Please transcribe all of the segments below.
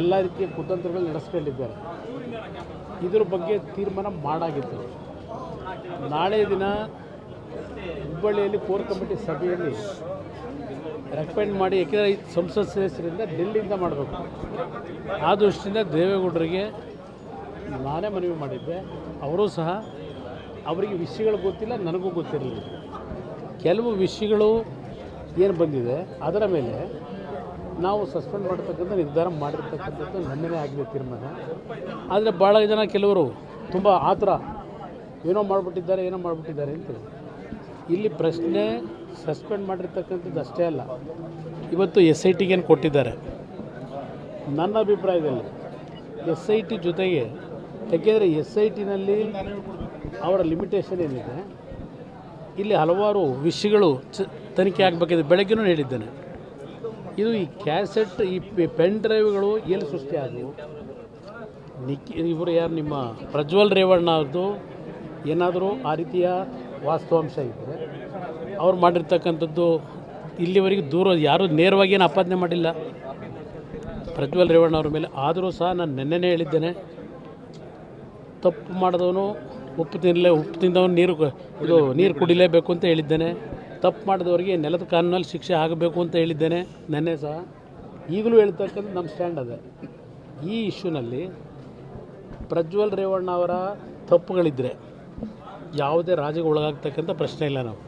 ಎಲ್ಲ ರೀತಿಯ ಕುತಂತ್ರಗಳು ನಡೆಸ್ಕೊಂಡಿದ್ದಾರೆ. ಇದ್ರ ಬಗ್ಗೆ ತೀರ್ಮಾನ ಮಾಡಾಗಿತ್ತು. ನಾಳೆ ದಿನ ಹುಬ್ಬಳ್ಳಿಯಲ್ಲಿ ಕೋರ್ ಕಮಿಟಿ ಸಭೆಯಲ್ಲಿ ರೆಕಮೆಂಡ್ ಮಾಡಿ ಏಕೆಂದರೆ ಸಂಸತ್ ಸದಸ್ಯರಿಂದ ಡೆಲ್ಲಿಯಿಂದ ಮಾಡಬೇಕು. ಆ ದೃಷ್ಟಿಯಿಂದ ದೇವೇಗೌಡರಿಗೆ ನಾನೇ ಮನವಿ ಮಾಡಿದ್ದೆ. ಅವರೂ ಸಹ ಅವರಿಗೆ ವಿಷಯಗಳು ಗೊತ್ತಿಲ್ಲ, ನನಗೂ ಗೊತ್ತಿರಲಿಲ್ಲ. ಕೆಲವು ವಿಷಯಗಳು ಏನು ಬಂದಿದೆ, ಅದರ ಮೇಲೆ ನಾವು ಸಸ್ಪೆಂಡ್ ಮಾಡ್ತಕ್ಕಂಥ ನಿರ್ಧಾರ ಮಾಡಿರ್ತಕ್ಕಂಥದ್ದು ನನ್ನೇ ಆಗಿದೆ ತೀರ್ಮಾನ. ಆದರೆ ಭಾಳ ಜನ ಕೆಲವರು ತುಂಬ ಆತುರ, ಏನೋ ಮಾಡಿಬಿಟ್ಟಿದ್ದಾರೆ ಏನೋ ಮಾಡಿಬಿಟ್ಟಿದ್ದಾರೆ ಅಂತ ಇಲ್ಲಿ ಪ್ರಶ್ನೆ ಸಸ್ಪೆಂಡ್ ಮಾಡಿರ್ತಕ್ಕಂಥದ್ದು ಅಷ್ಟೇ ಅಲ್ಲ, ಇವತ್ತು ಎಸ್ ಐ ಟಿಗೇನು ಕೊಟ್ಟಿದ್ದಾರೆ. ನನ್ನ ಅಭಿಪ್ರಾಯದಲ್ಲಿ ಎಸ್ ಐ ಟಿ ಜೊತೆಗೆ, ಯಾಕೆಂದರೆ ಎಸ್ ಐ ಟಿನಲ್ಲಿ ಅವರ ಲಿಮಿಟೇಷನ್ ಏನಿದೆ, ಇಲ್ಲಿ ಹಲವಾರು ವಿಷಯಗಳು ಚ ತನಿಖೆ ಆಗಬೇಕಿದೆ. ಬೆಳಗ್ಗೆನೂ ಹೇಳಿದ್ದೇನೆ. ಇದು ಈ ಕ್ಯಾಸೆಟ್, ಈ ಪೆನ್ ಡ್ರೈವ್ಗಳು ಏನು ಸೃಷ್ಟಿ ಆದವು? ನಿಖಿ ಇವರು ಯಾರು ನಿಮ್ಮ ಪ್ರಜ್ವಲ್ ರೇವಣ್ಣ ಅವ್ರದ್ದು ಏನಾದರೂ ಆ ರೀತಿಯ ವಾಸ್ತವಾಂಶ ಇದ್ದರೆ ಅವ್ರು ಮಾಡಿರ್ತಕ್ಕಂಥದ್ದು ಇಲ್ಲಿವರೆಗೆ ದೂರ, ಯಾರೂ ನೇರವಾಗಿ ಏನು ಆಪಾದನೆ ಮಾಡಿಲ್ಲ. ಪ್ರಜ್ವಲ್ ರೇವಣ್ಣ ಅವ್ರ ಮೇಲೆ ಆದರೂ ಸಹ ನಾನು ನೆನ್ನೆನೇ ಹೇಳಿದ್ದೇನೆ. ತಪ್ಪು ಮಾಡಿದವನು ಉಪ್ಪು ತಿನ್ನಲೇ ಉಪ್ಪು ತಿಂದವನು ನೀರು ಇದು ನೀರು ಕುಡಿಲೇಬೇಕು ಅಂತ ಹೇಳಿದ್ದೇನೆ. ತಪ್ಪು ಮಾಡಿದವರಿಗೆ ನೆಲದ ಕಾನೂನಲ್ಲಿ ಶಿಕ್ಷೆ ಆಗಬೇಕು ಅಂತ ಹೇಳಿದ್ದೇನೆ ನೆನ್ನೆ ಸಹ. ಈಗಲೂ ಹೇಳ್ತಕ್ಕಂಥ ನಮ್ಮ ಸ್ಟ್ಯಾಂಡ್ ಅದೇ. ಈ ಇಶ್ಯೂನಲ್ಲಿ ಪ್ರಜ್ವಲ್ ರೇವಣ್ಣ ಅವರ ತಪ್ಪುಗಳಿದ್ದರೆ ಯಾವುದೇ ರಾಜ್ಯಕ್ಕೆ ಒಳಗಾಗ್ತಕ್ಕಂಥ ಪ್ರಶ್ನೆ ಇಲ್ಲ ನಾವು.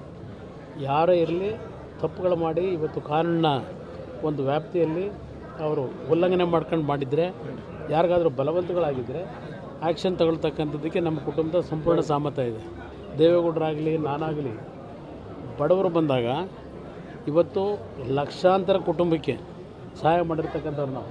ಯಾರೇ ಇರಲಿ, ತಪ್ಪುಗಳು ಮಾಡಿ ಇವತ್ತು ಕಾನೂನಿನ ಒಂದು ವ್ಯಾಪ್ತಿಯಲ್ಲಿ ಅವರು ಉಲ್ಲಂಘನೆ ಮಾಡ್ಕೊಂಡು ಮಾಡಿದರೆ, ಯಾರಿಗಾದರೂ ಬಲವಂತಗಳಾಗಿದ್ದರೆ ಆ್ಯಕ್ಷನ್ ತಗೊಳ್ತಕ್ಕಂಥದ್ದಕ್ಕೆ ನಮ್ಮ ಕುಟುಂಬದ ಸಂಪೂರ್ಣ ಸಾಮರ್ಥ್ಯ ಇದೆ. ದೇವೇಗೌಡರಾಗಲಿ, ನಾನಾಗಲಿ ಬಡವರು ಬಂದಾಗ ಇವತ್ತು ಲಕ್ಷಾಂತರ ಕುಟುಂಬಕ್ಕೆ ಸಹಾಯ ಮಾಡಿರ್ತಕ್ಕಂಥವ್ರು ನಾವು.